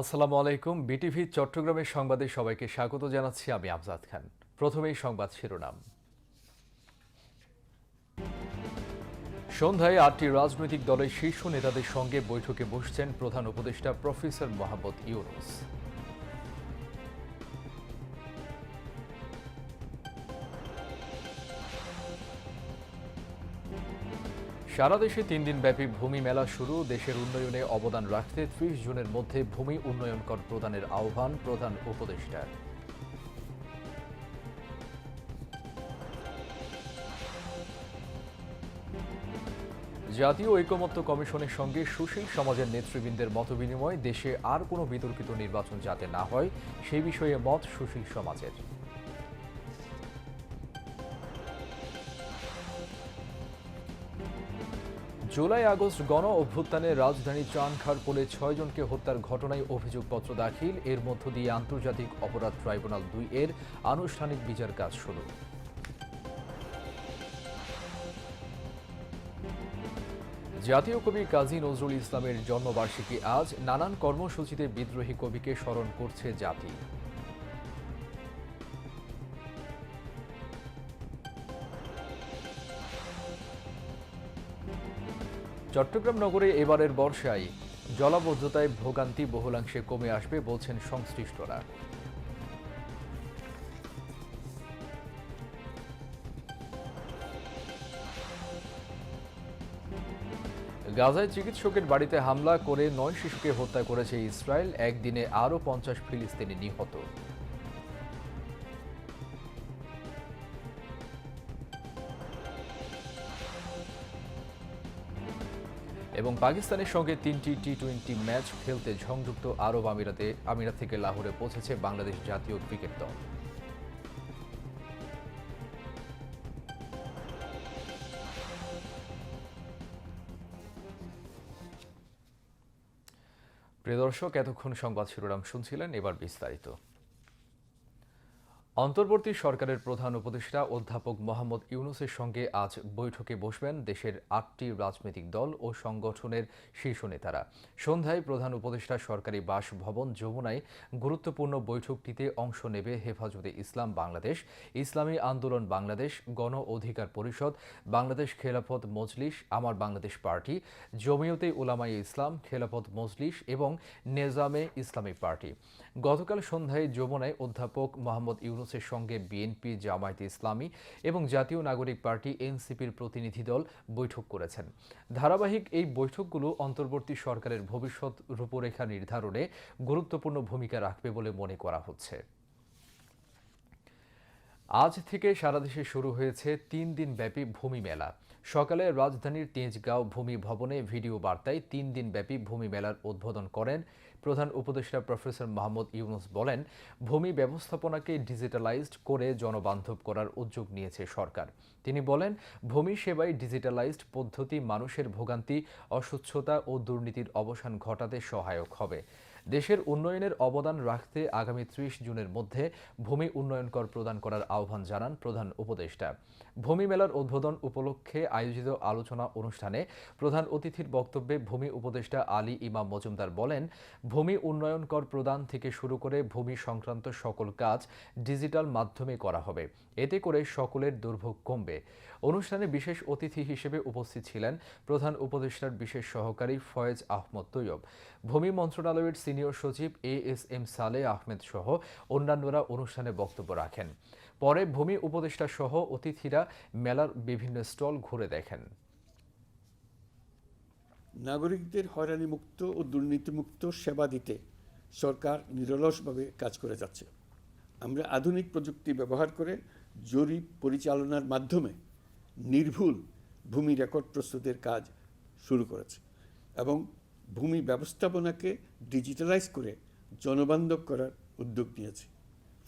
আসসালামু আলাইকুম, বিটিভি চট্টগ্রামের সংবাদে সবাইকে স্বাগত জানাচ্ছি আমি আফজাদ খান। প্রথমেই সংবাদ শিরোনাম। সন্ধ্যায় আটটি রাজনৈতিক দলের শীর্ষ নেতাদের সঙ্গে বৈঠকে বসছেন প্রধান উপদেষ্টা প্রফেসর মোহাম্মদ ইউনুস। সারা দেশে তিন দিন ব্যাপী ভূমি মেলা শুরু। দেশের উন্নয়নে অবদান রাখতে ত্রিশ জুনের মধ্যে ভূমি উন্নয়ন কর প্রদানের আহ্বান প্রধান উপদেষ্টার জাতীয় ঐকমত্য কমিশনের সঙ্গে সুশীল সমাজের নেতৃবৃন্দের মতবিনিময় দেশে আর কোনো বিতর্কিত নির্বাচন যাতে না হয় সেই বিষয়ে মত সুশীল সমাজের। জুলাই আগস্ট গণ অভ্যুত্থানে রাজধানী চানখার কোলে ছয়জনকে হত্যার ঘটনায় অভিযোগপত্র দাখিল। এর মধ্য দিয়ে আন্তর্জাতিক অপরাধ ট্রাইব্যুনাল দুই এর আনুষ্ঠানিক বিচার কাজ শুরু। জাতীয় কবি কাজী নজরুল ইসলামের জন্মবার্ষিকী আজ নানান কর্মসূচিতে বিদ্রোহী কবিকে স্মরণ করছে জাতি। চট্টগ্রাম নগরে এবারের বর্ষায় জলাবদ্ধতায় ভোগান্তি বহুলাংশে কমে আসবে বলছেন সংশ্লিষ্টরা। গাজায় চিকিৎসকের বাড়িতে হামলা করে নয় শিশুকে হত্যা করেছে ইসরায়েল, একদিনে আরও পঞ্চাশ ফিলিস্তিনি নিহত। এবং পাকিস্তানের সঙ্গে তিনটি টি টোয়েন্টি ম্যাচ খেলতে সংযুক্ত আরব আমিরাতে, আমিরাত থেকে লাহোরে পৌঁছেছে বাংলাদেশ জাতীয় ক্রিকেট দল। প্রিয় দর্শক, এতক্ষণ সংবাদ শিরোনাম শুনছিলেন, এবার বিস্তারিত। অন্তর্বর্তী সরকারের প্রধান উপদেষ্টা অধ্যাপক মোহাম্মদ ইউনুসের সঙ্গে আজ বৈঠকে বসবেন দেশের আটটি রাজনৈতিক দল ও সংগঠনের শীর্ষ নেতারা। সন্ধ্যায় প্রধান উপদেষ্টা সরকারি বাসভবন যমুনায় গুরুত্বপূর্ণ বৈঠকটিতে অংশ নেবে হেফাজতে ইসলাম বাংলাদেশ, ইসলামী আন্দোলন বাংলাদেশ, গণ অধিকার পরিষদ, বাংলাদেশ খেলাফত মজলিস, আমার বাংলাদেশ পার্টি, জমিয়তে উলামাই ইসলাম, খেলাফত মজলিস এবং নেজামে ইসলামী পার্টি। গতকাল সন্ধ্যায় যমুনায় অধ্যাপক মোহাম্মদ ইউনুসের সঙ্গে বিএনপি, জামায়াতে ইসলামী এবং জাতীয় নাগরিক পার্টি, এনসিপির প্রতিনিধি দল বৈঠক করেছেন। ধারাবাহিক এই বৈঠকগুলো অন্তর্বর্তী সরকারের ভবিষ্যৎ রূপরেখা নির্ধারণে গুরুত্বপূর্ণ ভূমিকা রাখবে বলে মনে করা হচ্ছে। আজ থেকে সারা দেশে শুরু হয়েছে তিন দিন ব্যাপী ভূমি মেলা। সকালে রাজধানীর তেজগাঁও ভূমি ভবনে ভিডিও বার্তায় তিন দিন ব্যাপী ভূমি মেলার উদ্বোধন করেন প্রধান উপদেষ্টা প্রফেসর মাহমুদ ইউনুস বলেন, ভূমি ব্যবস্থাপনাকে ডিজিটালাইজড করে জনবান্ধব করার উদ্যোগ নিয়েছে সরকার। তিনি বলেন, ভূমি সেবায় ডিজিটালাইজড পদ্ধতি মানুষের ভোগান্তি, অস্বচ্ছতা ও দুর্নীতির অবসান ঘটাতে সহায়ক হবে। দেশের উন্নয়নের অবদান রাখতে আগামী ত্রিশ জুনের মধ্যে ভূমি উন্নয়ন কর প্রদান করার আহ্বান জানান প্রধান উপদেষ্টা। ভূমি মেলার উদ্বোধন উপলক্ষে আয়োজিত আলোচনা অনুষ্ঠানে প্রধান অতিথির বক্তব্যে ভূমি উপদেষ্টা আলী ইমাম মজুমদার বলেন, ভূমি উন্নয়ন কর প্রদান থেকে শুরু করে ভূমি সংক্রান্ত সকল কাজ ডিজিটাল মাধ্যমে করা হবে। এতে করে সকলের দুর্ভোগ কমবে। অনুষ্ঠানে বিশেষ অতিথি হিসেবে উপস্থিত ছিলেন প্রধান উপদেষ্টার বিশেষ সহকারী ফয়েজ আহমদ তৈয়ব। ভূমি মন্ত্রণালয়ের সিনিয়র সচিব এ এস এম সালে আহমেদ সহ অন্যান্যরা অনুষ্ঠানে বক্তব্য রাখেন। পরে ভূমি উপদেষ্টা সহ অতিথিরা মেলার বিভিন্ন স্টল ঘুরে দেখেন। নাগরিকদের হয়রানিমুক্ত ও দুর্নীতিমুক্ত সেবা দিতে সরকার নিরলসভাবে কাজ করে যাচ্ছে। আমরা আধুনিক প্রযুক্তি ব্যবহার করে জরিপ পরিচালনার মাধ্যমে নির্ভুল ভূমি রেকর্ড প্রস্তুতের কাজ শুরু করেছে এবং ভূমি ব্যবস্থাপনাকে ডিজিটালাইজ করে জনবান্ধব করার উদ্যোগ নিয়েছে।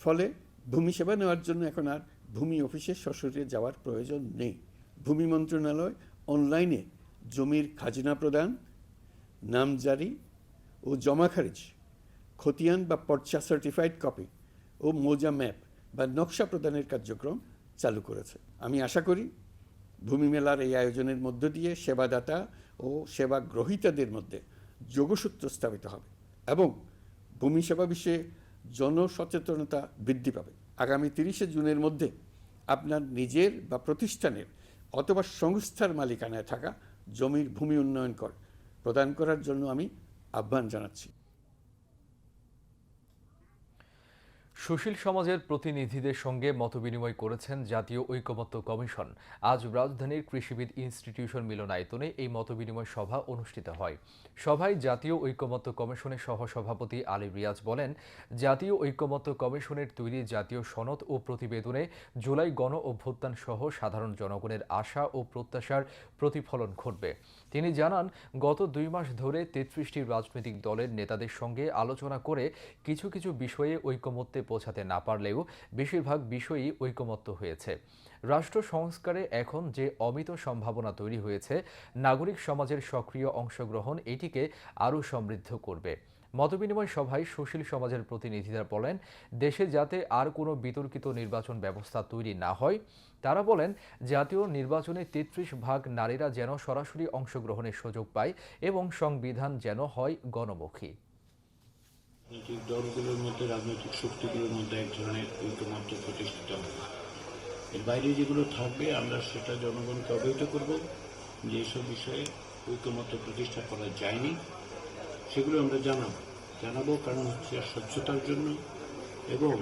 ফলে ভূমি সেবা নেওয়ার জন্য এখন আর ভূমি অফিসে সশরীরে যাওয়ার প্রয়োজন নেই। ভূমি মন্ত্রণালয় অনলাইনে জমির খাজনা প্রদান নামজারি ও জমা খারিজ, খতিয়ান বা পর্চা সার্টিফাইড কপি ও মোজা ম্যাপ বা নকশা প্রদানের কার্যক্রম চালু করেছে। আমি আশা করি ভূমি মেলার এই আয়োজনের মধ্য দিয়ে সেবাদাতা ও সেবা গ্রহীতাদের মধ্যে যোগসূত্র স্থাপিত হবে এবং ভূমি সেবা বিষয়ে জনসচেতনতা বৃদ্ধি পাবে। আগামী তিরিশে জুনের মধ্যে আপনার নিজের বা প্রতিষ্ঠানের অথবা সংস্থার মালিকানায় থাকা জমির ভূমি উন্নয়ন কর প্রদান করার জন্য আমি আহ্বান জানাচ্ছি। সুশীল সমাজের প্রতিনিধিদের সঙ্গে মতবিনিময় করেছেন জাতীয় ঐকমত্য কমিশন। আজ রাজধানীর কৃষিবিদ ইনস্টিটিউশন মিলনায়তনে এই মতবিনিময় সভা অনুষ্ঠিত হয়। সভায় জাতীয় ঐকমত্য কমিশনের সহসভাপতি আলী রিয়াজ বলেন, জাতীয় ঐকমত্য কমিশনের তৈরি জাতীয় সনদ ও প্রতিবেদনে জুলাই গণ অভ্যুত্থান সহ সাধারণ জনগণের আশা ও প্রত্যাশার প্রতিফলন ঘটবে। তিনি জানান, গত দুই মাস ধরে তেত্রিশটি রাজনৈতিক দলের নেতাদের সঙ্গে আলোচনা করে কিছু কিছু বিষয়ে ঐকমত্যে পৌঁছাতে না পারলেও বেশিরভাগ বিষয়ই ঐকমত্য হয়েছে। রাষ্ট্র সংস্কারে এখন যে অমিত সম্ভাবনা তৈরি হয়েছে, নাগরিক সমাজের সক্রিয় অংশগ্রহণ এটিকে আরও সমৃদ্ধ করবে। মতবিনিময় সভায় সুশীল সমাজের প্রতিনিধিরা বলেন, দেশে যাতে আর কোনো বিতর্কিত নির্বাচন ব্যবস্থা তৈরি না হয়, তারা বলেন, জাতীয় নির্বাচনে তেত্রিশ ভাগ নারীরা যেন সরাসরি অংশগ্রহণের সুযোগ পায় এবং সংবিধান যেন হয় গণমুখী। রাজনৈতিক দলগুলোর মধ্যে, রাজনৈতিক শক্তিগুলোর মধ্যে এক ধরনের প্রতিষ্ঠিত হবে। এর বাইরে যেগুলো থাকবে, আমরা সেটা জনগণকে অবহিত করব যে বিষয়ে ঐক্যমত্য প্রতিষ্ঠা করা যায়নি। সেগুলো আমরা জানাব। জানাব কারণ হচ্ছে স্বচ্ছতার জন্য এবং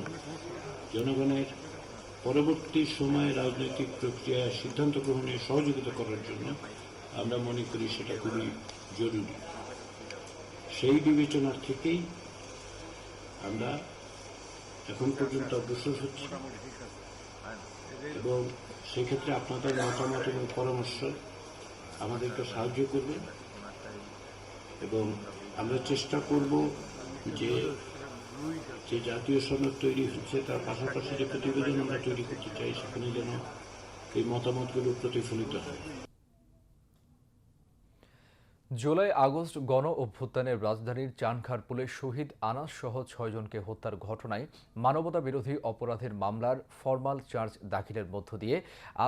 জনগণের পরবর্তী সময়ে রাজনৈতিক প্রক্রিয়ায় সিদ্ধান্ত গ্রহণে সহযোগিতা করার জন্য আমরা মনে করি সেটা খুবই জরুরি। সেই বিবেচনার থেকেই আমরা এখন পর্যন্ত অগ্রসর হচ্ছি এবং সেক্ষেত্রে আপনাদের মতামত এবং পরামর্শ আমাদেরকে সাহায্য করবে এবং আমরা চেষ্টা করব যে যে জাতীয় সনদ তৈরি হচ্ছে, তার পাশাপাশি যে প্রতিবেদন আমরা তৈরি করতে চাই, সেখানে যেন এই মতামতগুলো প্রতিফলিত হয়। জুলাই আগস্ট গণ অভ্যুত্থানের রাজধানীর চানখারপুলে শহীদ আনাস সহ ছয়জনকে হত্যার ঘটনায় মানবতা বিরোধী অপরাধের মামলার ফরমাল চার্জ দাখিলের মধ্য দিয়ে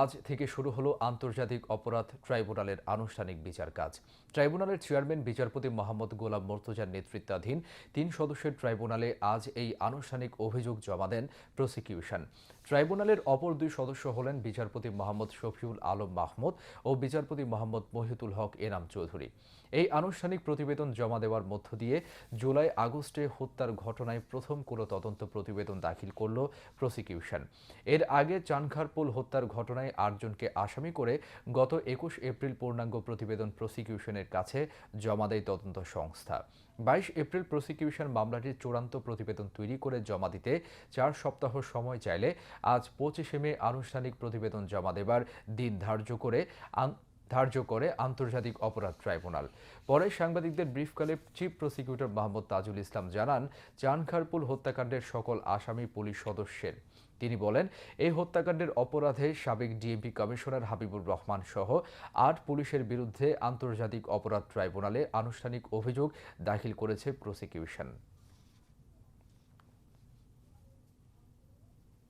আজ থেকে শুরু হলো আন্তর্জাতিক অপরাধ ট্রাইব্যুনালের আনুষ্ঠানিক বিচার কাজ ট্রাইব্যুনালের চেয়ারম্যান, বিচারপতি মোহাম্মদ গোলাম মর্তুজার নেতৃত্বাধীন তিন সদস্যের ট্রাইব্যুনালে আজ এই আনুষ্ঠানিক অভিযোগ জমা দেন প্রসিকিউশন। ট্রাইব্যুনালের অপর দুই সদস্য হলেন বিচারপতি মোহাম্মদ শফিউল আলম মাহমুদ ও বিচারপতি মোহাম্মদ মহিতুল হক এনাম চৌধুরী। এই আনুষ্ঠানিক প্রতিবেদন জমা দেওয়ার মধ্য দিয়ে জুলাই আগস্টে হত্যার ঘটনায় প্রথম কোনো তদন্ত প্রতিবেদন দাখিল করল প্রসিকিউশন। এর আগে চানখারপুল হত্যার ঘটনায় আটজনকে আসামি করে গত একুশ এপ্রিল পূর্ণাঙ্গ প্রতিবেদন প্রসিকিউশনের কাছে জমা দেয় তদন্ত সংস্থা। বাইশ এপ্রিল প্রসিকিউশন মামলাটির চূড়ান্ত প্রতিবেদন তৈরি করে জমা দিতে চার সপ্তাহ সময় চাইলে আজ পঁচিশে মে আনুষ্ঠানিক প্রতিবেদন জমা দেবার দিন ধার্য করে ধার্য করে আন্তর্জাতিক অপরাধ ট্রাইব্যুনাল। পরে সাংবাদিকদের ব্রিফকালে চিফ প্রসিকিউটর মোহাম্মদ তাজুল ইসলাম জানান, চানখারপুল হত্যাকাণ্ডের সকল আসামি পুলিশ সদস্যের তিনি বলেন, এই হত্যাকাণ্ডের অপরাধে সাবেক ডিএমপি কমিশনার হাবিবুর রহমান সহ আট পুলিশের বিরুদ্ধে আন্তর্জাতিক অপরাধ ট্রাইব্যুনালে আনুষ্ঠানিক অভিযোগ দাখিল করেছে প্রসিকিউশন।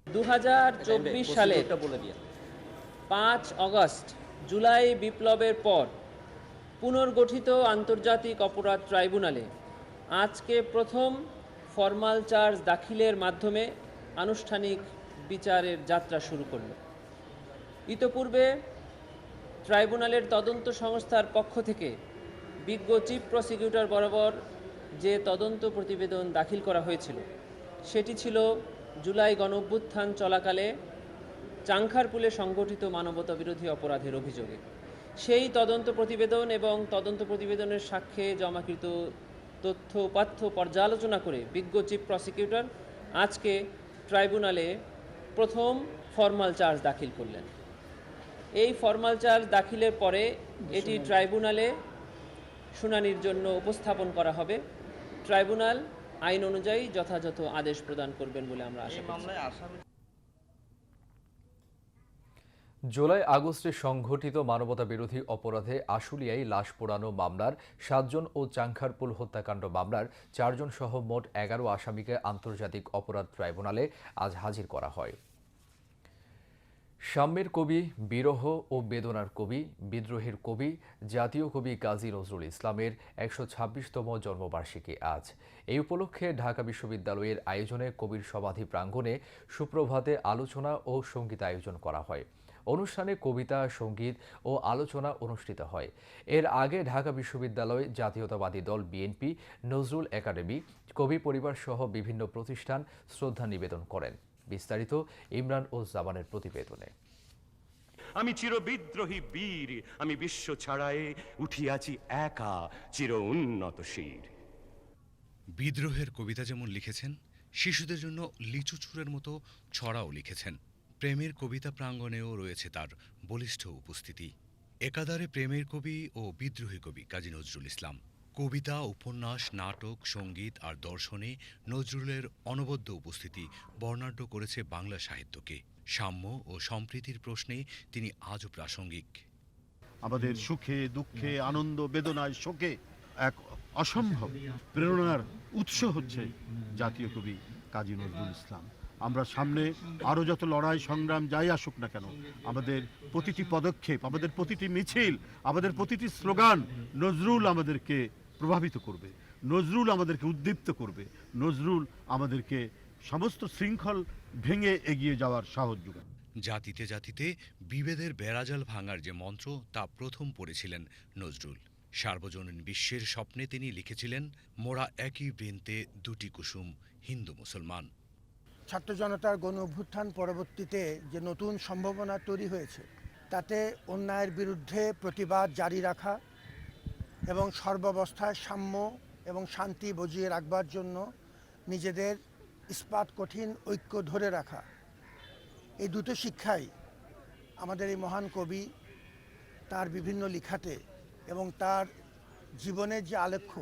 দু সালের পাঁচ অগস্ট, জুলাই বিপ্লবের পর পুনর্গঠিত আন্তর্জাতিক অপরাধ ট্রাইব্যুনালে আজকে প্রথম ফরমাল চার্জ দাখিলের মাধ্যমে আনুষ্ঠানিক বিচারের যাত্রা শুরু করল। ইতপূর্বে ট্রাইব্যুনালের তদন্ত সংস্থার পক্ষ থেকে বিজ্ঞ চিফ প্রসিকিউটর বরাবর যে তদন্ত প্রতিবেদন দাখিল করা হয়েছিল, সেটি ছিল জুলাই গণঅভ্যুত্থান চলাকালে চাংখারপুলে সংগঠিত মানবতা বিরোধী অপরাধের অভিযোগে। সেই তদন্ত প্রতিবেদন এবং তদন্ত প্রতিবেদনের সাক্ষ্যে জমাকৃত তথ্য উপাত্য পর্যালোচনা করে বিজ্ঞ চিফ প্রসিকিউটর আজকে ট্রাইব্যুনালে প্রথম ফরমাল চার্জ দাখিল করলেন। এই ফর্মাল চার্জ দাখিলের পরে এটি ট্রাইব্যুনালে শুনানির জন্য উপস্থাপন করা হবে। ট্রাইব্যুনাল আইন অনুযায়ী যথাযথ আদেশ প্রদান করবেন বলে আমরা আশা করছি। জুলাই আগস্টে সংঘটিত মানবতা বিরোধী অপরাধে আশুলিয়ায় লাশ পোড়ানো মামলার সাতজন ও চাংখারপুল হত্যাকাণ্ড মামলার চারজন সহ মোট এগারো আসামিকে আন্তর্জাতিক অপরাধ ট্রাইব্যুনালে আজ হাজির করা হয়। সাম্যের কবি, বিরহ ও বেদনার কবি, বিদ্রোহের কবি, জাতীয় কবি কাজী নজরুল ইসলামের একশো ছাব্বিশতম জন্মবার্ষিকী আজ। এই উপলক্ষে ঢাকা বিশ্ববিদ্যালয়ের আয়োজনে কবির সমাধি প্রাঙ্গণে সুপ্রভাতে আলোচনা ও সংগীত আয়োজন করা হয়। অনুষ্ঠানে কবিতা, সংগীত ও আলোচনা অনুষ্ঠিত হয়। এর আগে ঢাকা বিশ্ববিদ্যালয় জাতীয়তাবাদী দল বিএনপি, নজরুল একাডেমি, কবি পরিবার সহ বিভিন্ন প্রতিষ্ঠান শ্রদ্ধা নিবেদন করেন। বিস্তারিত ইমরান ও জামানের প্রতিবেদনে। আমি চির বিদ্রোহী বীর আমি বিশ্ব ছাড়ায়ে উঠিয়াছি একা চির উন্নত শির। বিদ্রোহের কবিতা যেমন লিখেছেন শিশুদের জন্য লিচু চুরের মতো ছড়াও লিখেছেন। প্রেমের কবিতা প্রাঙ্গণেও রয়েছে তার বলিষ্ঠ উপস্থিতি। একাধারে প্রেমের কবি ও বিদ্রোহী কবি কাজী নজরুল ইসলাম। কবিতা, উপন্যাস, নাটক, সংগীত আর দর্শনে নজরুলের অনবদ্য উপস্থিতি বর্ণাঢ্য করেছে বাংলা সাহিত্যকে। সাম্য ও সম্প্রীতির প্রশ্নে তিনি আজও প্রাসঙ্গিক। আমাদের সুখে, দুঃখে, আনন্দ, বেদনায় শোকে এক অসম্ভব প্রেরণার উৎস হচ্ছে জাতীয় কবি কাজী নজরুল ইসলাম। আমরা সামনে আরও যত লড়াই, সংগ্রাম যাই আসুক না কেন, আমাদের প্রতিটি পদক্ষেপ, আমাদের প্রতিটি মিছিল, আমাদের প্রতিটি স্লোগান নজরুল আমাদেরকে প্রভাবিত করবে। নজরুল আমাদেরকে উদ্দীপ্ত করবে। নজরুল আমাদেরকে সমস্ত শৃঙ্খল ভেঙে এগিয়ে যাওয়ার সাহস যোগাবে। জাতিতে জাতিতে বিভেদের বেড়াজাল ভাঙার যে মন্ত্র তা প্রথম পড়েছিলেন নজরুল। সার্বজনীন বিশ্বের স্বপ্নে তিনি লিখেছিলেন মোরা একই বৃন্তে দুটি কুসুম হিন্দু মুসলমান। ছাত্র জনতার গণ অভ্যুত্থান পরবর্তীতে যে নতুন সম্ভাবনা তৈরি হয়েছে তাতে অন্যায়ের বিরুদ্ধে প্রতিবাদ জারি রাখা এবং সর্বাবস্থায় সাম্য এবং শান্তি বজিয়ে রাখবার জন্য নিজেদের ইস্পাত কঠিন ঐক্য ধরে রাখা। এই দুটো শিক্ষাই আমাদের এই মহান কবি তার বিভিন্ন লিখাতে এবং তার জীবনের যে আলেখ্য,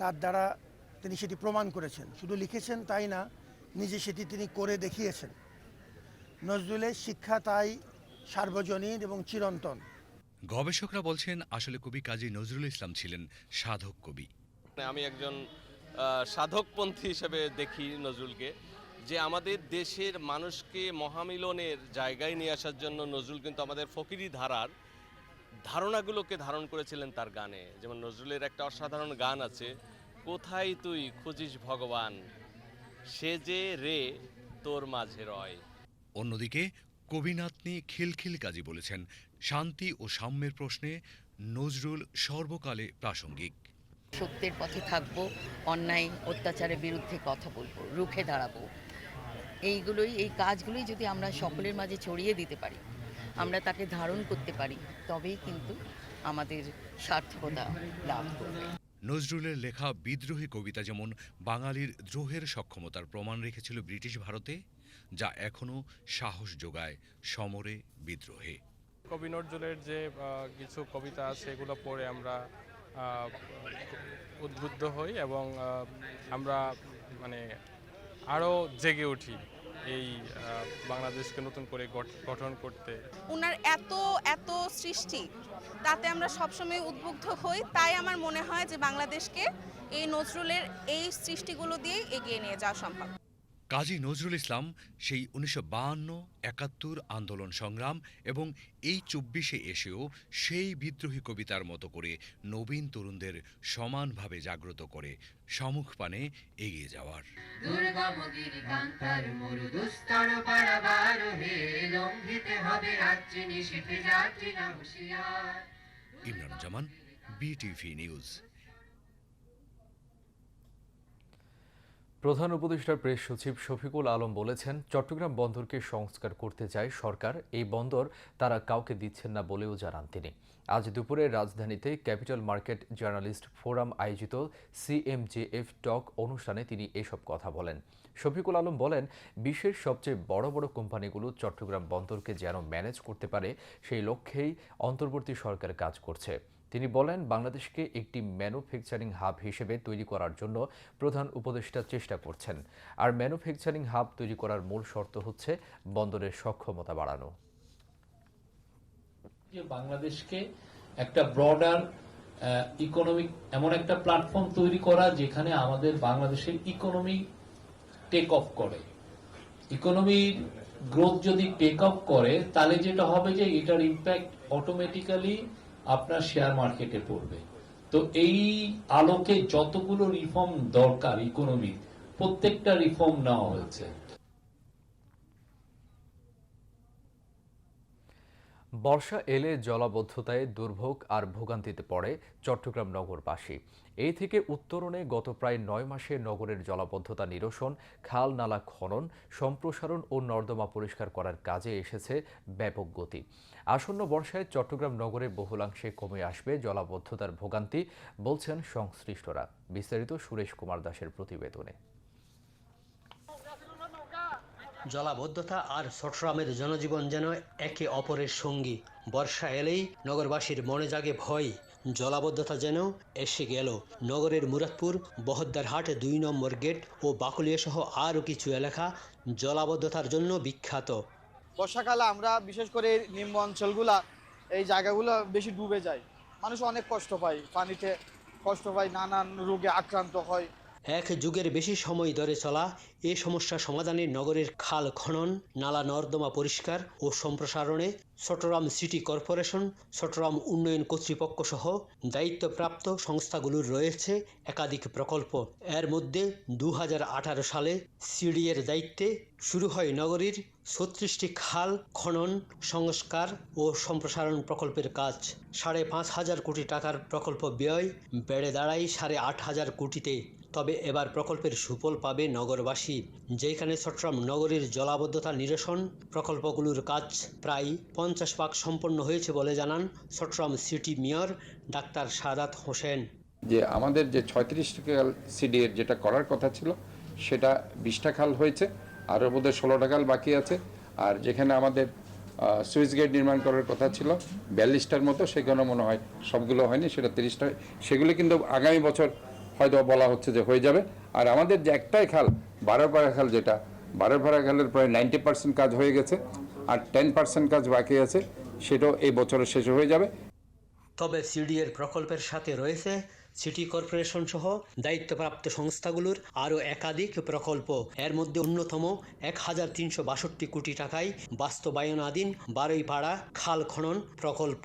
তার দ্বারা তিনি সেটি প্রমাণ করেছেন। শুধু লিখেছেন তাই না, নিজে সেটি তিনি করে দেখিয়েছেন। নজরুলের শিক্ষা তাই সার্বজনীন এবং চিরন্তন। গবেষকরা বলছেন আসলে কবি কাজী নজরুল ইসলাম ছিলেন সাধক কবি। মানে আমি একজন সাধকপন্থী হিসেবে দেখি নজরুলকে যে আমাদের দেশের মানুষকে মহামিলনের জায়গায় নিয়ে আসার জন্য নজরুল কিন্তু আমাদের ফকিরি ধারার ধারণাগুলোকে ধারণ করেছিলেন তার গানে। যেমন নজরুলের একটা অসাধারণ গান আছে কোথায় তুই খুঁজিস ভগবান? সে যে রে তোর মাঝে রয়। অন্যদিকে কবিনাতনি খিলখিল কাজী বলেছেন শান্তি ও সাম্যের প্রশ্নে নজরুল সর্বকালে প্রাসঙ্গিক। সত্যের পথে থাকব অন্যায় অত্যাচারের বিরুদ্ধে কথা বলব রুখে দাঁড়াবো। এইগুলোই এই কাজগুলোই যদি আমরা সকলের মাঝে ছড়িয়ে দিতে পারি আমরা তাকে ধারণ করতে পারি তবেই কিন্তু আমাদের সার্থকতা লাভ করবে। নজরুলের লেখা বিদ্রোহী কবিতা যেমন বাঙালির দ্রোহের সক্ষমতার প্রমাণ রেখেছিল ব্রিটিশ ভারতে যা এখনও সাহস যোগায় সমরে বিদ্রোহে। কবি নজরুলের যে কিছু কবিতা আছে, এগুলো পড়ে আমরা উদ্বুদ্ধ হই এবং আমরা মানে আরও জেগে উঠি এই বাংলাদেশকে নতুন করে গঠ- গঠন করতে। ওনার এত এত সৃষ্টি, তাতে আমরা সবসময় উদ্বুদ্ধ হই। তাই আমার মনে হয় যে বাংলাদেশকে এই নজরুলের এই সৃষ্টিগুলো দিয়ে এগিয়ে নিয়ে যাওয়া সম্ভব। কাজী নজরুল ইসলাম সেই উনিশশো বাহান্ন একাত্তর আন্দোলন সংগ্রাম এবং এই চব্বিশে এসেও সেই বিদ্রোহী কবিতার মতো করে নবীন তরুণদের সমানভাবে জাগ্রত করে সমুখ পানে এগিয়ে যাওয়ার। Imran Zaman BTV news. প্রধান উপদেষ্টা প্রেস সচিব শফিকুল আলম বলেছেন, চট্টগ্রাম বন্দরকে সংস্কার করতে চায় সরকার, এই বন্দর তারা কাউকে দিচ্ছেন না বলেও জানান তিনি। আজ দুপুরে রাজধানীতে ক্যাপিটাল মার্কেট জার্নালিস্ট ফোরাম আয়োজিত সিএমজেএফ টক অনুষ্ঠানে তিনি এসব কথা বলেন। শফিকুল আলম বলেন, বিশ্বের সবচেয়ে বড় বড় কোম্পানিগুলো চট্টগ্রাম বন্দরকে যেন ম্যানেজ করতে পারে, সেই লক্ষ্যেই অন্তর্বর্তী সরকার কাজ করছে। তিনি বলেন, বাংলাদেশকে একটি ম্যানুফ্যাকচারিং হাব হিসেবে তৈরি করার জন্য প্রধান উপদেষ্টা চেষ্টা করছেন। আর ম্যানুফ্যাকচারিং হাব তৈরি করার মূল শর্ত হচ্ছে বন্দরের সক্ষমতা বাড়ানো। বাংলাদেশকে একটা ব্রডার ইকোনমিক এমন একটা প্ল্যাটফর্ম তৈরি করা যেখানে আমাদের বাংলাদেশের ইকোনমি টেক অফ করে। ইকোনমির গ্রোথ যদি টেক আপ করে, তাহলে যেটা হবে যে এটার ইম্প্যাক্ট অটোমেটিক্যালি আপনার শেয়ার মার্কেটে পড়বে। তো এই আলোকে যতগুলো রিফর্ম দরকার ইকোনমি প্রত্যেকটা রিফর্ম নেওয়া হয়েছে। বর্ষা এলে জলাবদ্ধতায় দুর্ভোগ আর ভোগান্তিতে পড়ে চট্টগ্রাম নগরবাসী। এই থেকে উত্তরণে গত প্রায় নয় মাসে নগরের জলাবদ্ধতা নিরসন, খাল নালা খনন, সম্প্রসারণ ও নর্দমা পরিষ্কার করার কাজে এসেছে ব্যাপক গতি। আসন্ন বর্ষায় চট্টগ্রাম নগরে বহুলাংশে কমে আসবে জলাবদ্ধতার ভোগান্তি, বলছেন সংশ্লিষ্টরা। বিস্তারিত সুরেশ কুমার দাসের প্রতিবেদনে। জলাবদ্ধতা আর চট্টগ্রামের জনজীবন যেন একে অপরের সঙ্গী। বর্ষা এলেই নগরবাসীর মনে জাগে ভয়। জলাবদ্ধতা যেন এসে গেল। নগরের মুরাদপুর বহদ্দারহাট দুই নম্বর গেট ও বাকুলিয়া সহ আরও কিছু এলাকা জলাবদ্ধতার জন্য বিখ্যাত। বর্ষাকালে আমরা বিশেষ করে নিম্ন অঞ্চলগুলা, এই জায়গাগুলো বেশি ডুবে যায়। মানুষ অনেক কষ্ট পায়, পানিতে কষ্ট পায়, নানান রোগে আক্রান্ত হয়। এক যুগের বেশি সময় ধরে চলা এ সমস্যা সমাধানে নগরের খাল খনন, নালা নর্দমা পরিষ্কার ও সম্প্রসারণে চট্টগ্রাম সিটি কর্পোরেশন, চট্টগ্রাম উন্নয়ন কর্তৃপক্ষ সহ দায়িত্বপ্রাপ্ত সংস্থাগুলোর রয়েছে একাধিক প্রকল্প। এর মধ্যে দু হাজার আঠারো সালে সিডিএর দায়িত্বে শুরু হয় নগরীর ছত্রিশটি খাল খনন, সংস্কার ও সম্প্রসারণ প্রকল্পের কাজ। সাড়ে পাঁচ হাজার কোটি টাকার প্রকল্প ব্যয়, বেড়ে দাঁড়ায় সাড়ে আট হাজার কোটিতে। তবে এবার প্রকল্পের সুফল পাবে নগরবাসী। যেখানে চট্টগ্রাম নগরীর জলাবদ্ধতা নিরসন, প্রকল্পগুলোর কাজ প্রায় পঞ্চাশ ভাগ সম্পন্ন হয়েছে বলে জানান Chattogram city mayor doctor Sadat Hossain. যে আমাদের যে ছয়ত্রিশ টাকাল সিডিএর যেটা করার কথা ছিল, সেটা বিশটা খাল হয়েছে, আরও বোধহয় ষোলোটা খাল বাকি আছে। আর যেখানে আমাদের সুইচ গেট নির্মাণ করার কথা ছিল বিয়াল্লিশটার মতো সেখানে মনে হয় সবগুলো হয়নি, সেটা তিরিশটা সেগুলো কিন্তু আগামী বছর হয়তো বলা হচ্ছে যে হয়ে যাবে। আর আমাদের যে একটাই খাল বারো পাড়া খাল যেটা বারো পাড়া খালের প্রায় নাইনটি পার্সেন্ট কাজ হয়ে গেছে আর টেন পার্সেন্ট কাজ বাকি আছে সেটাও এই বছরের শেষে হয়ে যাবে। তবে সিডিএর প্রকল্পের সাথে রয়েছে সিটি কর্পোরেশন সহ দায়িত্বপ্রাপ্ত সংস্থাগুলোর আরও একাধিক প্রকল্প। এর মধ্যে অন্যতম এক হাজার তিনশো বাষট্টি কোটি টাকায় বাস্তবায়নাধীন বারুইপাড়া খাল খনন প্রকল্প।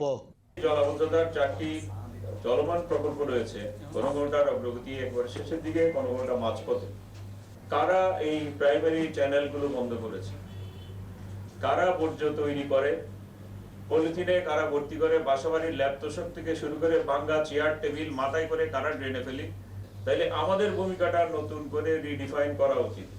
জলাবদ্ধতার চারটি চলমান প্রকল্প রয়েছে কোনো কোনোটার অগ্রগতি একবার শেষের দিকে কোনো কোনোটা মাঝপথে। কারা এই প্রাইমারি চ্যানেলগুলো বন্ধ করেছে? কারা বর্জ্য তৈরি করে? পলিথিনে কারা ভর্তি করে? বাসাবাড়ির ল্যাব তোষক থেকে শুরু করে ভাঙ্গা চেয়ার টেবিল মাথায় করে কারা ড্রেনে ফেলি? তাইলে আমাদের ভূমিকাটা নতুন করে রিডিফাইন করা উচিত।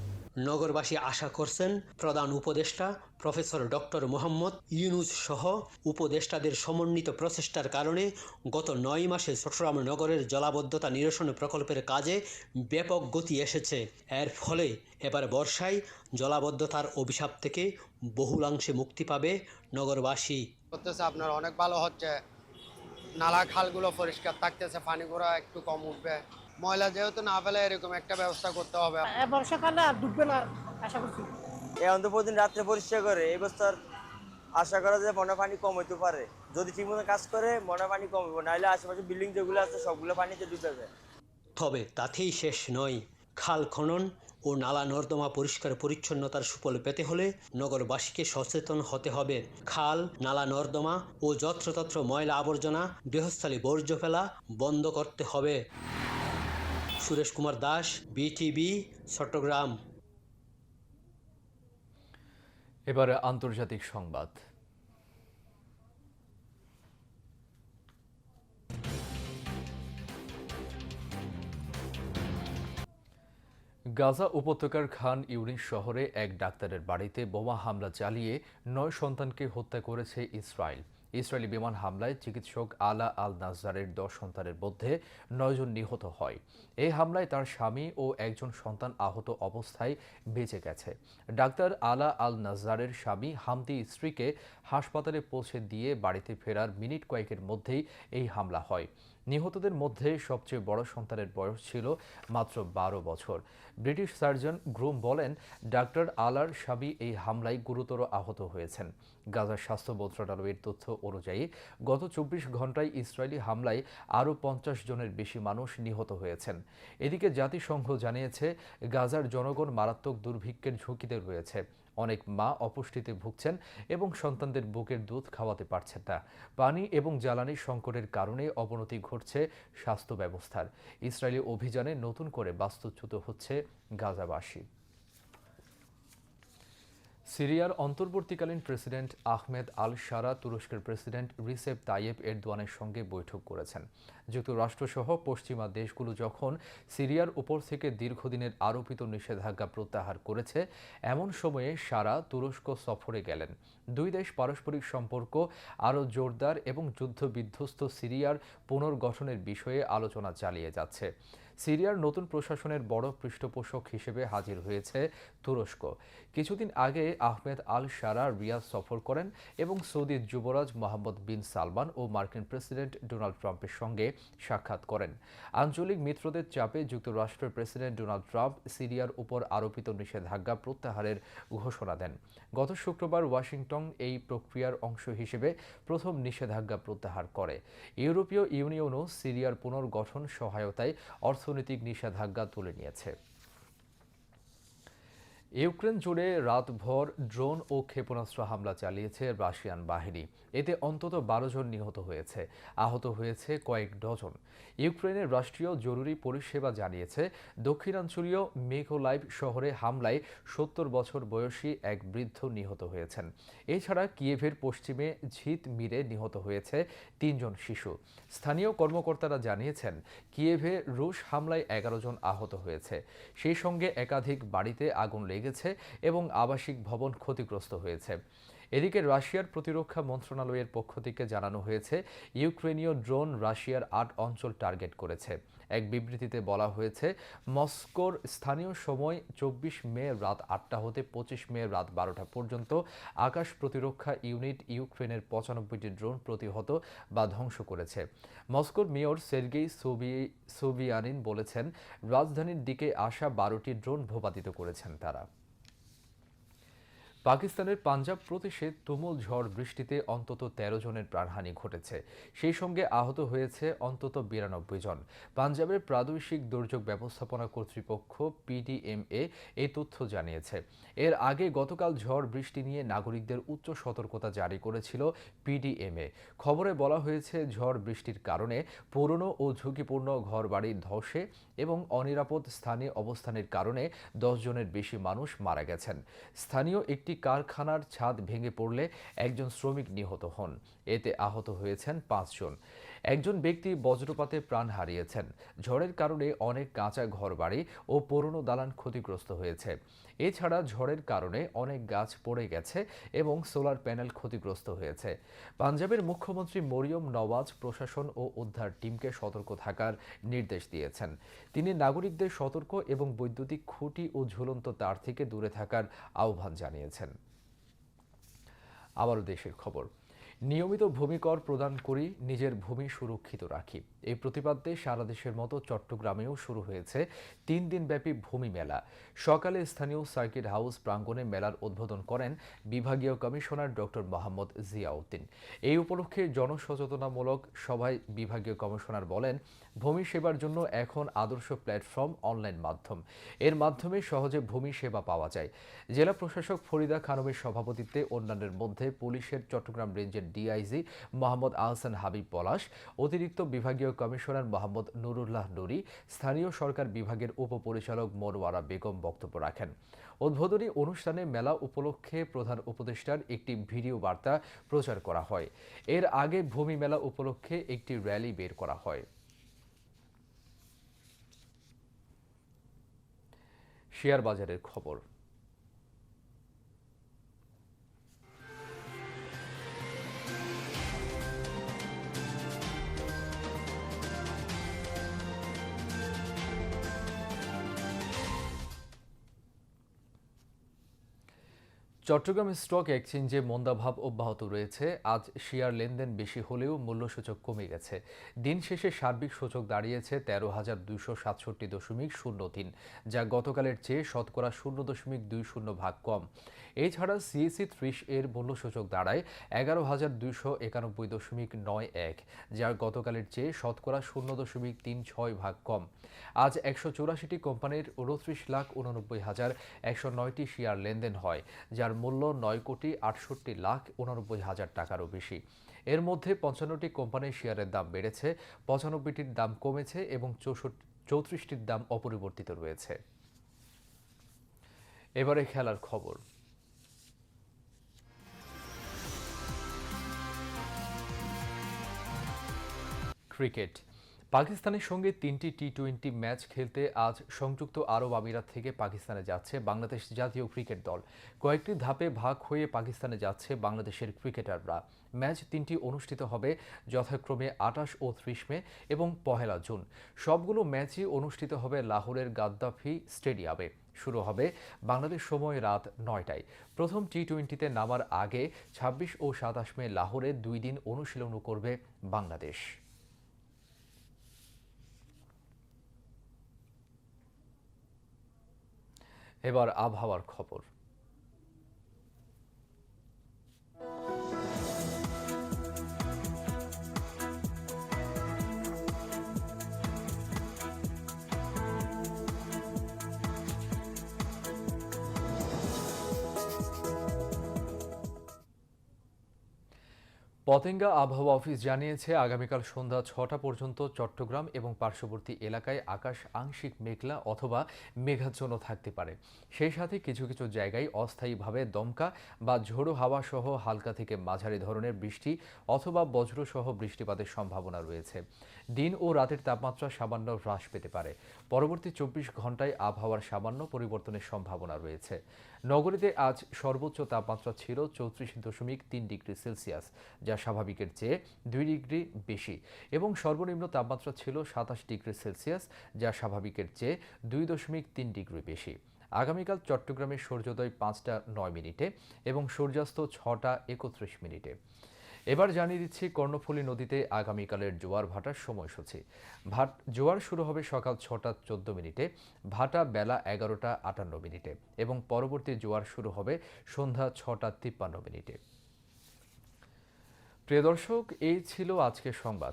নগরবাসী আশা করছেন প্রধান উপদেষ্টা প্রফেসর ডক্টর মোহাম্মদ ইউনুস সহ উপদেষ্টাদের সমন্বিত প্রচেষ্টার কারণে গত নয় মাসে চট্টগ্রাম নগরের জলাবদ্ধতা নিরসন প্রকল্পের কাজে ব্যাপক গতি এসেছে। এর ফলে এবার বর্ষায় জলাবদ্ধতার অভিশাপ থেকে বহুলাংশে মুক্তি পাবে নগরবাসী। আপনার অনেক ভালো হচ্ছে। নালা খালগুলো পরিষ্কার থাকতেছে পানিগুলো একটু কম উঠবে। ময়লা যেহেতু না ফেলে এরকম একটা ব্যবস্থা করতে হবে বর্ষাকালে আর ডুববে না আশা করছি। এই অন্তঃপ্রদিন রাত্রে পরিষ্কার করে এই বছর আশা করা যায় মনে পানি কম হইতে পারে। যদি ঠিকমতো কাজ করে মনে পানি কম হবে নাহলে আশেপাশে বিল্ডিং যেগুলো আছে সবগুলো পানিতে ডুবে যায়। তবে তাতেই শেষ নয়। খাল খনন ও নালা নর্দমা পরিষ্কার পরিচ্ছন্নতার সুফল পেতে হলে নগরবাসীকে সচেতন হতে হবে। খাল নালা নর্দমা ও যত্রতত্র ময়লা আবর্জনা গৃহস্থালী বর্জ্য ফেলা বন্ধ করতে হবে। সুরেশ কুমার দাস বিটিভি চট্টগ্রাম। এবারে আন্তর্জাতিক সংবাদ। গাজা উপত্যকার খান ইউনিস শহরে এক ডাক্তারের বাড়িতে বোমা হামলা চালিয়ে নয় সন্তানকে হত্যা করেছে ইসরায়েল। ইসরায়েলি বিমান হামলায় চিকিৎসক আলা আল নাজারের দশ সন্তানের মধ্যে নয়জন নিহত হয়। এই হামলায় তার স্বামী ও একজন সন্তান আহত অবস্থায় বেঁচে গেছে। ডাক্তার আলা আল নাজারের স্বামী হামদি স্ত্রীকে হাসপাতালে পৌঁছে দিয়ে বাড়িতে ফেরার মিনিট কয়েকের মধ্যেই এই হামলা হয়। নিহতদের মধ্যে সবচেয়ে বড় সন্তানের বয়স ছিল মাত্র বারো বছর। ব্রিটিশ সার্জন গ্রুম বলেন, ডাক্তার আলার স্বামী এই হামলায় গুরুতর আহত হয়েছেন। গাজার স্বাস্থ্য মন্ত্রণালয়ের তথ্য অনুযায়ী, গত চব্বিশ ঘন্টায় ইসরায়েলি হামলায় আরও পঞ্চাশ জনের বেশি মানুষ নিহত হয়েছেন। এদিকে জাতিসংঘ জানিয়েছে, গাজার জনগণ মারাত্মক দুর্ভিক্ষের ঝুঁকিতে রয়েছে। অনেক মা অপুষ্টিতে ভুগছেন এবং সন্তানদের বুকের দুধ খাওয়াতে পারছেন না। পানি এবং জ্বালানি সংকটের কারণে অবনতি ঘটছে স্বাস্থ্য ব্যবস্থার। ইসরায়েলি অভিযানে নতুন করে বাস্তুচ্যুত হচ্ছে গাজাবাসী। সিরিয়ার অন্তর্বর্তীকালীন প্রেসিডেন্ট আহমেদ আল সারা তুরস্কের প্রেসিডেন্ট রিসেপ তাইয়েব এরদোয়ানের সঙ্গে বৈঠক করেছেন। যুক্তরাষ্ট্রসহ পশ্চিমা দেশগুলো যখন সিরিয়ার উপর থেকে দীর্ঘদিনের আরোপিত নিষেধাজ্ঞা প্রত্যাহার করেছে, এমন সময়ে সারা তুরস্ক সফরে গেলেন। দুই দেশ পারস্পরিক সম্পর্ক আরও জোরদার এবং যুদ্ধবিধ্বস্ত সিরিয়ার পুনর্গঠনের বিষয়ে আলোচনা চালিয়ে যাচ্ছে। সিরিয়ার নতুন প্রশাসনের বড় পৃষ্ঠপোষক হিসেবে হাজির হয়েছে তুরস্ক। কিছুদিন আগে আহমেদ আল সারা রিয়াদ সফর করেন এবং সৌদি যুবরাজ মোহাম্মদ বিন সালমান ও মার্কিন প্রেসিডেন্ট ডোনাল্ড ট্রাম্পের সঙ্গে সাক্ষাৎ করেন। আঞ্চলিক মিত্রদের চাপে যুক্তরাষ্ট্রের প্রেসিডেন্ট ডোনাল্ড ট্রাম্প সিরিয়ার উপর আরোপিত নিষেধাজ্ঞা প্রত্যাহারের ঘোষণা দেন। গত শুক্রবার ওয়াশিংটন এই প্রক্রিয়ার অংশ হিসেবে প্রথম নিষেধাজ্ঞা প্রত্যাহার করে। ইউরোপীয় ইউনিয়নও সিরিয়ার পুনর্গঠন সহায়তায় অর্থনৈতিক নিষেধাজ্ঞা তুলে নিয়েছে। ইউক্রেন জুড়ে রাতভর ড্রোন ও ক্ষেপণাস্ত্র হামলা চালিয়েছে রাশিয়ান বাহিনী। এতে অন্তত বারো জন নিহত হয়েছে, আহত হয়েছে কয়েক ডজন। ইউক্রেনের রাষ্ট্রীয় জরুরি পরিষেবা জানিয়েছে, দক্ষিণাঞ্চলীয় মেঘোলাইভ শহরে হামলায় সত্তর বছর বয়সী এক বৃদ্ধ নিহত হয়েছেন। এছাড়া কিয়েভের পশ্চিমে ঝিত মিরে নিহত হয়েছে তিনজন শিশু। স্থানীয় কর্মকর্তারা জানিয়েছেন, কিয়েভে রুশ হামলায় এগারো জন আহত হয়েছে। সেই সঙ্গে একাধিক বাড়িতে আগুন লেগেছে এবং আবাসিক ভবন ক্ষতিগ্রস্ত হয়েছে। এদিকে রাশিয়ার প্রতিরক্ষা মন্ত্রণালয়ের পক্ষ থেকে জানানো হয়েছে, ইউক্রেনীয় ড্রোন রাশিয়ার আট অঞ্চল টার্গেট করেছে। এক বিবৃতিতে বলা হয়েছে, মস্কোর স্থানীয় সময় চব্বিশ মে রাত আটটা হতে পঁচিশ মে রাত বারোটা পর্যন্ত আকাশ প্রতিরক্ষা ইউনিট ইউক্রেনের পঁচানব্বইটি ড্রোন প্রতিহত বা ধ্বংস করেছে। মস্কোর মেয়র সের্গেই সোবি, সোবিয়ানিন বলেছেন, রাজধানীর দিকে আসা বারোটি ড্রোন ভূপাতিত করেছেন তারা। পাকিস্তানের পাঞ্জাব প্রদেশে তুমুল ঝড় বৃষ্টিতে অন্তত ১৩ জনের প্রাণহানি ঘটেছে। সেই সঙ্গে আহত হয়েছে অন্তত বিরানব্বই জন। পাঞ্জাবের প্রাদেশিক দুর্যোগ ব্যবস্থাপনা কর্তৃপক্ষ পিডিএমএ এই তথ্য জানিয়েছে। এর আগে গতকাল ঝড় বৃষ্টি নিয়ে নাগরিকদের উচ্চ সতর্কতা জারি করেছিল পিডিএমএ খবরে বলা হয়েছে, ঝড় বৃষ্টির কারণে পুরনো ও ঝুঁকিপূর্ণ ঘরবাড়ি ধসে এবং অনিরাপদ স্থানে অবস্থানের কারণে দশ জনের বেশি মানুষ মারা গেছেন। স্থানীয় একটি কারখানার ছাদ ভেঙে পড়লে একজন শ্রমিক নিহত হন। এতে আহত হয়েছেন পাঁচজন। একজন ব্যক্তি বজ্রপাতে প্রাণ হারিয়েছেন। ঝড়ের কারণে অনেক কাঁচা ঘরবাড়ি ও পুরনো দালান ক্ষতিগ্রস্ত হয়েছে। এছাড়া ঝড়ের কারণে অনেক গাছ পড়ে গেছে এবং সোলার প্যানেল ক্ষতিগ্রস্ত হয়েছে। পাঞ্জাবের মুখ্যমন্ত্রী মরিয়ম নওয়াজ প্রশাসন ও উদ্ধার টিমকে সতর্ক থাকার নির্দেশ দিয়েছেন। তিনি নাগরিকদের সতর্ক এবং বৈদ্যুতিক খুঁটি ও ঝুলন্ত তার থেকে দূরে থাকার আহ্বান জানিয়েছেন। আবারও দেশের খবর। নিয়মিত ভূমিকর প্রদান করি, নিজের ভূমি সুরক্ষিত রাখি। এই প্রতিপাদ্যে সারা দেশের মতো চট্টগ্রামেও শুরু হয়েছে তিন দিনব্যাপী ভূমি মেলা। সকালে স্থানীয় সার্কিট হাউস প্রাঙ্গণে মেলার উদ্বোধন করেন বিভাগীয় কমিশনার ডক্টর মোহাম্মদ জিয়াউদ্দিন। এই উপলক্ষে জনসচেতনামূলক সভায় বিভাগীয় কমিশনার বলেন ভূমি সেবার জন্য এখন আদর্শ প্ল্যাটফর্ম অনলাইন মাধ্যম। এর মাধ্যমে সহজে ভূমি সেবা পাওয়া যায়। জেলা প্রশাসক ফরিদা খানমের সভাপতিত্বে অন্যান্যের মধ্যে পুলিশের চট্টগ্রাম রেঞ্জের ডিআইজি মোহাম্মদ আহসান হাবিব পলাশ, অতিরিক্ত বিভাগীয় কমিশনার মোহাম্মদ নুরুল্লাহ নুরি, স্থানীয় সরকার বিভাগের উপপরিচালক মনোয়ারা বেগম বক্তব্য রাখেন। উদ্বোধনী অনুষ্ঠানে মেলা উপলক্ষে প্রধান উপদেষ্টার একটি ভিডিও বার্তা প্রচার করা হয়। এর আগে ভূমি মেলা উপলক্ষে একটি র্যালি বের করা হয়। শেয়ার বাজারের খবর। চট্টগ্রাম স্টক এক্সচেঞ্জে মন্দাভাব অব্যাহত রয়েছে। আজ শেয়ার লেনদেন বেশি হলেও মূল্যসূচক কমে গেছে। দিন শেষে সার্বিক সূচক দাঁড়িয়েছে তেরো হাজার দুইশো সাতষট্টি দশমিক শূন্য তিন, যা গতকালের চেয়ে শতকরা শূন্য দশমিক দুই শূন্য ভাগ কম। এছাড়া সিএসি ত্রিশ এর মূল্যসূচক দাঁড়ায় এগারো হাজার দুইশো একানব্বই দশমিক নয় এক, যা গতকালের চেয়ে শতকরা শূন্য দশমিক তিন ছয় ভাগ কম। আজ একশো চৌরাশিটি কোম্পানির উনত্রিশ লাখ উননব্বই হাজার একশো নয়টি শেয়ার লেনদেন হয়, যার মূল্য নয় কোটি আটষট্টি লাখ উননব্বই হাজার টাকারও বেশি। এর মধ্যে পঞ্চান্নটি কোম্পানির শেয়ারের দাম বেড়েছে, পঁচানব্বইটির দাম কমেছে এবং চৌষট্টি চৌত্রিশটির দাম অপরিবর্তিত রয়েছে। এবারে খেলার খবর। ক্রিকেট। পাকিস্তানের সঙ্গে তিনটি টি টোয়েন্টি ম্যাচ খেলতে আজ সংযুক্ত আরব আমিরাত থেকে পাকিস্তানে যাচ্ছে বাংলাদেশ জাতীয় ক্রিকেট দল। কয়েকটি ধাপে ভাগ হয়ে পাকিস্তানে যাচ্ছে বাংলাদেশের ক্রিকেটাররা। ম্যাচ তিনটি অনুষ্ঠিত হবে যথাক্রমে আটাশ ও ত্রিশ মে এবং পহেলা জুন। সবগুলো ম্যাচই অনুষ্ঠিত হবে লাহোরের গাদ্দাফি স্টেডিয়ামে। শুরু হবে বাংলাদেশ সময় রাত নয়টায়। প্রথম টি টোয়েন্টিতে নামার আগে ছাব্বিশ ও সাতাশ মে লাহোরে দুই দিন অনুশীলনও করবে বাংলাদেশ। এবার আবহাওয়ার খবর। পতেঙ্গা আবহাওয়া অফিস জানিয়েছে, আগামীকাল সন্ধ্যা ছটা পর্যন্ত চট্টগ্রাম এবং পার্শ্ববর্তী এলাকায় আকাশ আংশিক মেঘলা অথবা মেঘাচ্ছন্ন থাকতে পারে। সেই সাথে কিছু কিছু জায়গায় অস্থায়ীভাবে দমকা বা ঝোড়ো হাওয়া সহ হালকা থেকে মাঝারি ধরনের বৃষ্টি অথবা বজ্রসহ বৃষ্টিপাতের সম্ভাবনা রয়েছে। দিন ও রাতের তাপমাত্রা সামান্য হ্রাস পেতে পারে। পরবর্তী চব্বিশ ঘন্টায় আবহাওয়ার সামান্য পরিবর্তনের সম্ভাবনা রয়েছে। নগরীতে আজ সর্বোচ্চ তাপমাত্রা ছিল চৌত্রিশ দশমিক তিন ডিগ্রি সেলসিয়াস, যা স্বাভাবিকের চেয়ে দুই ডিগ্রি বেশি। এবং সর্বনিম্ন তাপমাত্রা ছিল সাতাশ ডিগ্রি সেলসিয়াস, যা স্বাভাবিকের চেয়ে দুই দশমিক তিন ডিগ্রি বেশি। আগামীকাল চট্টগ্রামে সূর্যোদয় পাঁচটা নয় মিনিটে এবং সূর্যাস্ত ছটা একত্রিশ মিনিটে। এবার জানিয়ে দিচ্ছি কর্ণফুলী নদীতে আগামীকালের জোয়ার ভাটার সময়সূচি। ভাট জোয়ার শুরু হবে সকাল ছটা চোদ্দ মিনিটে, ভাটা বেলা এগারোটা আটান্ন মিনিটে এবং পরবর্তী জোয়ার শুরু হবে সন্ধ্যা ছটা তিপ্পান্ন মিনিটে। প্রিয় দর্শক, এই ছিল আজকের সংবাদ।